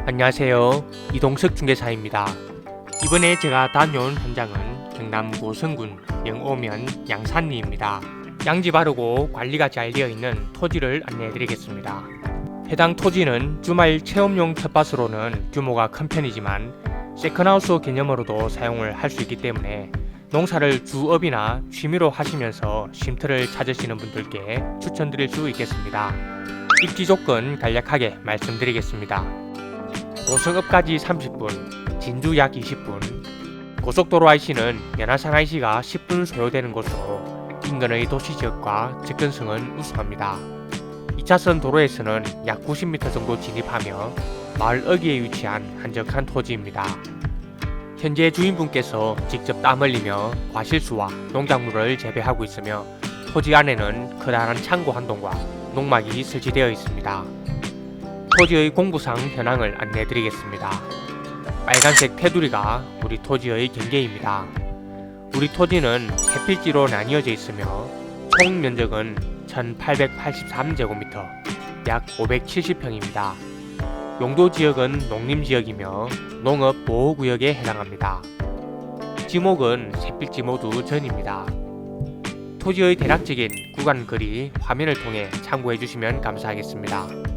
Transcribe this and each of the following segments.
안녕하세요. 이동석 중개사입니다. 이번에 제가 다녀온 현장은 경남 고성군 영오면 양산리입니다. 양지 바르고 관리가 잘 되어 있는 토지를 안내해 드리겠습니다. 해당 토지는 주말 체험용 텃밭으로는 규모가 큰 편이지만 세컨하우스 개념으로도 사용을 할 수 있기 때문에 농사를 주업이나 취미로 하시면서 쉼터를 찾으시는 분들께 추천드릴 수 있겠습니다. 입지 조건 간략하게 말씀드리겠습니다. 고성읍까지 30분, 진주 약 20분, 고속도로 IC는 연화산 IC가 10분 소요되는 곳으로 인근의 도시 지역과 접근성은 우수합니다. 2차선 도로에서는 약 90m 정도 진입하며 마을 어귀에 위치한 한적한 토지입니다. 현재 주인분께서 직접 땀 흘리며 과실수와 농작물을 재배하고 있으며 토지 안에는 커다란 창고 한 동과 농막이 설치되어 있습니다. 토지의 공부상 현황을 안내 드리겠습니다. 빨간색 테두리가 우리 토지의 경계입니다. 우리 토지는 세 필지로 나뉘어져 있으며 총 면적은 1883제곱미터, 약 570평입니다. 용도 지역은 농림 지역이며 농업 보호 구역에 해당합니다. 지목은 세 필지 모두 전입니다. 토지의 대략적인 구간 거리 화면을 통해 참고해 주시면 감사하겠습니다.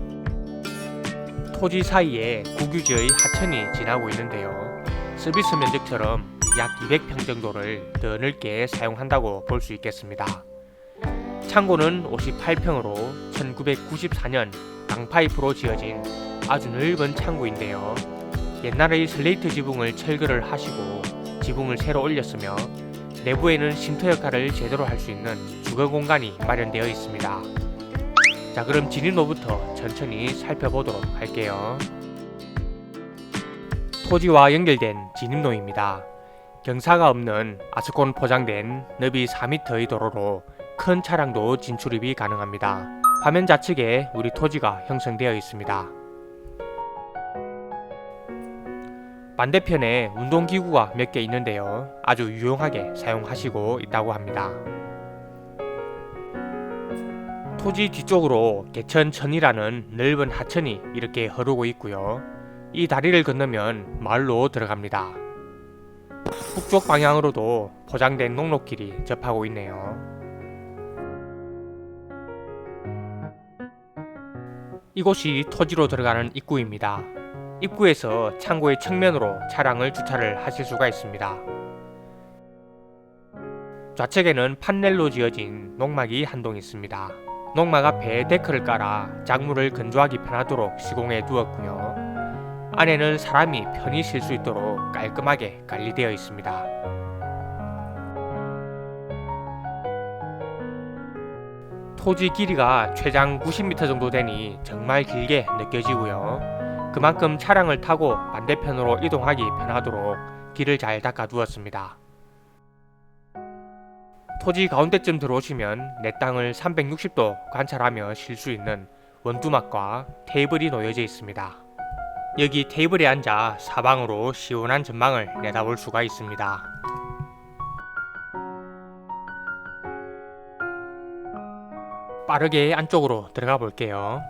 토지 사이에 국유지의 하천이 지나고 있는데요. 서비스 면적처럼 약 200평 정도를 더 넓게 사용한다고 볼 수 있겠습니다. 창고는 58평으로 1994년 강파이프로 지어진 아주 넓은 창고인데요. 옛날의 슬레이트 지붕을 철거를 하시고 지붕을 새로 올렸으며 내부에는 쉼터 역할을 제대로 할 수 있는 주거 공간이 마련되어 있습니다. 자 그럼 진입로부터 천천히 살펴보도록 할게요. 토지와 연결된 진입로입니다. 경사가 없는 아스콘 포장된 너비 4m의 도로로 큰 차량도 진출입이 가능합니다. 화면 좌측에 우리 토지가 형성되어 있습니다. 반대편에 운동기구가 몇 개 있는데요. 아주 유용하게 사용하시고 있다고 합니다. 토지 뒤쪽으로 개천천이라는 넓은 하천이 이렇게 흐르고 있고요. 이 다리를 건너면 마을로 들어갑니다. 북쪽 방향으로도 포장된 농로길이 접하고 있네요. 이곳이 토지로 들어가는 입구입니다. 입구에서 창고의 측면으로 차량을 주차를 하실 수가 있습니다. 좌측에는 판넬로 지어진 농막이 한 동 있습니다. 농막 앞에 데크를 깔아 작물을 건조하기 편하도록 시공해 두었고요. 안에는 사람이 편히 쉴 수 있도록 깔끔하게 관리되어 있습니다. 토지 길이가 최장 90m 정도 되니 정말 길게 느껴지고요. 그만큼 차량을 타고 반대편으로 이동하기 편하도록 길을 잘 닦아 두었습니다. 토지 가운데쯤 들어오시면 내 땅을 360도 관찰하며 쉴 수 있는 원두막과 테이블이 놓여져 있습니다. 여기 테이블에 앉아 사방으로 시원한 전망을 내다볼 수가 있습니다. 빠르게 안쪽으로 들어가 볼게요.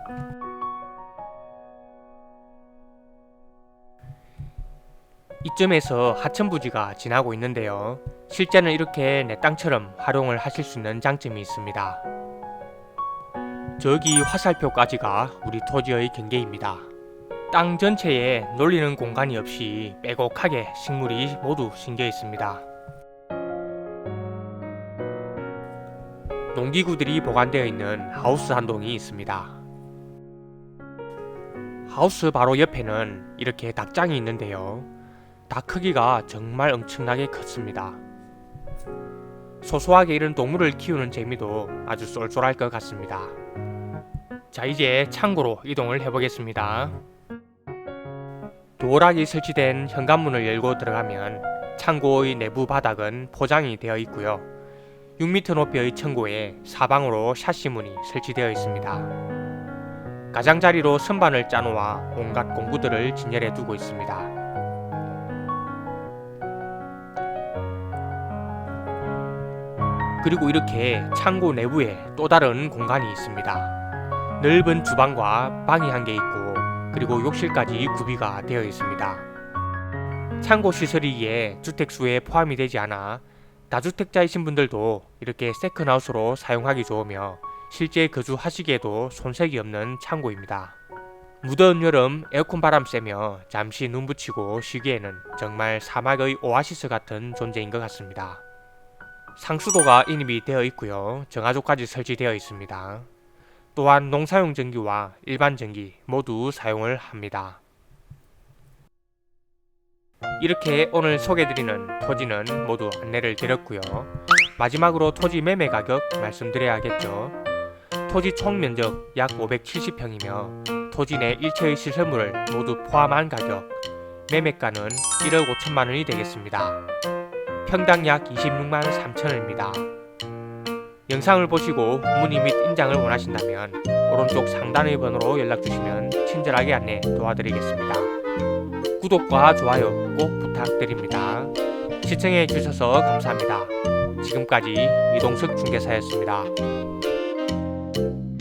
이쯤에서 하천 부지가 지나고 있는데요. 실제는 이렇게 내 땅처럼 활용을 하실 수 있는 장점이 있습니다. 저기 화살표까지가 우리 토지의 경계입니다. 땅 전체에 놀리는 공간이 없이 빼곡하게 식물이 모두 심겨 있습니다. 농기구들이 보관되어 있는 하우스 한 동이 있습니다. 하우스 바로 옆에는 이렇게 닭장이 있는데요. 닭 크기가 정말 엄청나게 컸습니다. 소소하게 이런 동물을 키우는 재미도 아주 쏠쏠할 것 같습니다. 자, 이제 창고로 이동을 해보겠습니다. 도어락이 설치된 현관문을 열고 들어가면 창고의 내부 바닥은 포장이 되어 있고요. 6m 높이의 창고에 사방으로 샤시 문이 설치되어 있습니다. 가장자리로 선반을 짜놓아 온갖 공구들을 진열해 두고 있습니다. 그리고 이렇게 창고 내부에 또 다른 공간이 있습니다. 넓은 주방과 방이 한 개 있고 그리고 욕실까지 구비가 되어 있습니다. 창고 시설이기에 주택 수에 포함이 되지 않아 다주택자이신 분들도 이렇게 세컨하우스로 사용하기 좋으며 실제 거주하시기에도 손색이 없는 창고입니다. 무더운 여름 에어컨 바람 쐬며 잠시 눈 붙이고 쉬기에는 정말 사막의 오아시스 같은 존재인 것 같습니다. 상수도가 인입이 되어 있고요. 정화조까지 설치되어 있습니다. 또한 농사용 전기와 일반 전기 모두 사용을 합니다. 이렇게 오늘 소개드리는 토지는 모두 안내를 드렸고요. 마지막으로 토지 매매 가격 말씀드려야겠죠. 토지 총 면적 약 570평이며 토지 내 일체의 시설물을 모두 포함한 가격 매매가는 1억 5천만 원이 되겠습니다. 평당 약 26만 3천 원입니다. 영상을 보시고 문의 및 인장을 원하신다면 오른쪽 상단의 번호로 연락 주시면 친절하게 안내 도와드리겠습니다. 구독과 좋아요 꼭 부탁드립니다. 시청해 주셔서 감사합니다. 지금까지 이동석 중개사였습니다.